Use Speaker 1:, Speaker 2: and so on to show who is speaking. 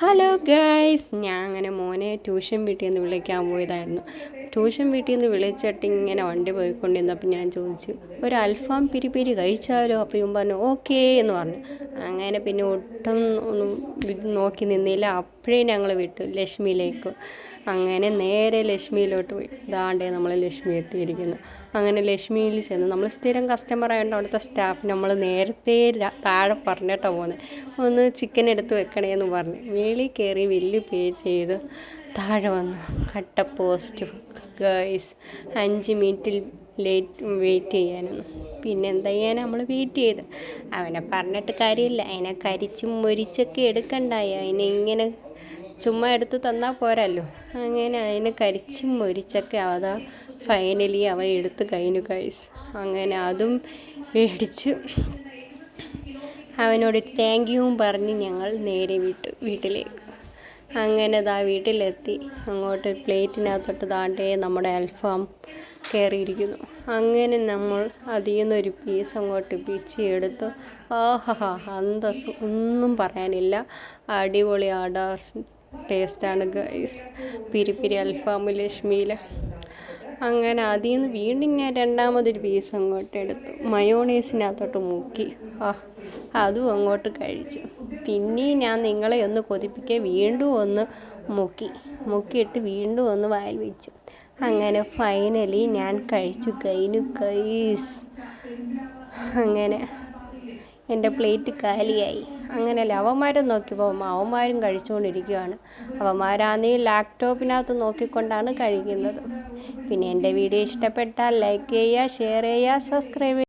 Speaker 1: Hello guys ഞാൻ അങ്ങനെ മോനെ ട്യൂഷൻ വീട്ടിൽ നിന്ന് വിളിക്കാൻ പോയതായിരുന്നു. ട്യൂഷൻ വീട്ടിൽ നിന്ന് വിളിച്ചിട്ട് ഇങ്ങനെ വണ്ടി പോയിക്കൊണ്ടിരുന്നപ്പോൾ ഞാൻ ചോദിച്ചു ഒരു അൽഫാം പിരി പിരി കഴിച്ചാലോ? അപ്പോൾ ഇവൻ പറഞ്ഞു ഓക്കേ എന്ന് പറഞ്ഞു. അങ്ങനെ പിന്നെ ഒട്ടും ഒന്നും നോക്കി നിന്നില്ല. അപ്പോഴേ ഞങ്ങൾ വിട്ടു ലക്ഷ്മിയിലേക്ക്. അങ്ങനെ നേരെ ലക്ഷ്മിയിലോട്ട് പോയി. ദാണ്ടേ നമ്മൾ ലക്ഷ്മി എത്തിയിരിക്കുന്നു. അങ്ങനെ ലക്ഷ്മിയിൽ ചെന്ന് നമ്മൾ സ്ഥിരം കസ്റ്റമർ ആയതുകൊണ്ട് അവിടുത്തെ സ്റ്റാഫ് നമ്മൾ നേരത്തെ താഴെ പറഞ്ഞിട്ടാണ് പോകുന്നത് ഒന്ന് ചിക്കൻ എടുത്ത് വെക്കണേ എന്ന് പറഞ്ഞ്. മേളിൽ കയറി വലിയ പേ ചെയ്ത് താഴെ വന്ന് കട്ട പോസ്റ്റ് ഗേൾസ് അഞ്ച് മിനിറ്റിൽ ലേറ്റ് വെയിറ്റ് ചെയ്യാനൊന്നും പിന്നെ എന്താ ചെയ്യാൻ നമ്മൾ വെയിറ്റ് ചെയ്ത്. അവനെ പറഞ്ഞിട്ട് കാര്യമില്ല. അതിനെ കരിച്ചും മുരിച്ചൊക്കെ എടുക്കണ്ടായോ. അതിനെ ഇങ്ങനെ ചുമ്മാ എടുത്ത് തന്നാൽ പോരല്ലോ. അങ്ങനെ അതിനെ കരിച്ചും മുരിച്ചൊക്കെ അതാ ഫൈനലി അവ എടുത്ത് കഴിഞ്ഞു കൈസ് അങ്ങനെ അതും മേടിച്ച്. അവനോട് താങ്ക് യുവും പറഞ്ഞ് ഞങ്ങൾ നേരെ വീട്ടു വീട്ടിലേക്ക്. അങ്ങനെ ദാ വീട്ടിലെത്തി. അങ്ങോട്ട് പ്ലേറ്റിനകത്തോട്ട് താണ്ടേ നമ്മുടെ അൽഫാം കയറിയിരിക്കുന്നു. അങ്ങനെ നമ്മൾ അതിൽ നിന്നൊരു പീസ് അങ്ങോട്ട് പിച്ചിയെടുത്ത് ആഹാ അന്തസ് ഒന്നും പറയാനില്ല. അടിപൊളി ആടാ ടേസ്റ്റാണ് ഗൈസ്. പിരിപ്പിരി അൽഫാമിൽ അൽഫാം ലക്ഷ്മിയിൽ അങ്ങനെ അതിൽ നിന്ന് വീണ്ടും ഞാൻ രണ്ടാമതൊരു പീസ് അങ്ങോട്ട് എടുത്തു. മയോണൈസിനകത്തോട്ട് മുക്കി. ആ അതും അങ്ങോട്ട് കഴിച്ചു. പിന്നെയും ഞാൻ നിങ്ങളെ ഒന്ന് കൊതിപ്പിക്കുക വീണ്ടും ഒന്ന് മുക്കി. മുക്കിയിട്ട് വീണ്ടും ഒന്ന് വായിൽ വെച്ചു. അങ്ങനെ ഫൈനലി ഞാൻ കഴിച്ചു. കഴിഞ്ഞു കൈസ് അങ്ങനെ എന്റെ പ്ലേറ്റ് കാലിയായി. അങ്ങനെ അവന്മാരും നോക്കിയപ്പോൾ അവന്മാരും കഴിച്ചുകൊണ്ടിരിക്കുകയാണ് അവന്മാരാണെങ്കിൽ ലാപ്ടോപ്പിനകത്ത് നോക്കിക്കൊണ്ടാണ് കഴിക്കുന്നത്. പിന്നെ എന്റെ വീഡിയോ ഇഷ്ടപ്പെട്ടാൽ ലൈക്ക് ചെയ്യുക ഷെയർ ചെയ്യുക സബ്സ്ക്രൈബ്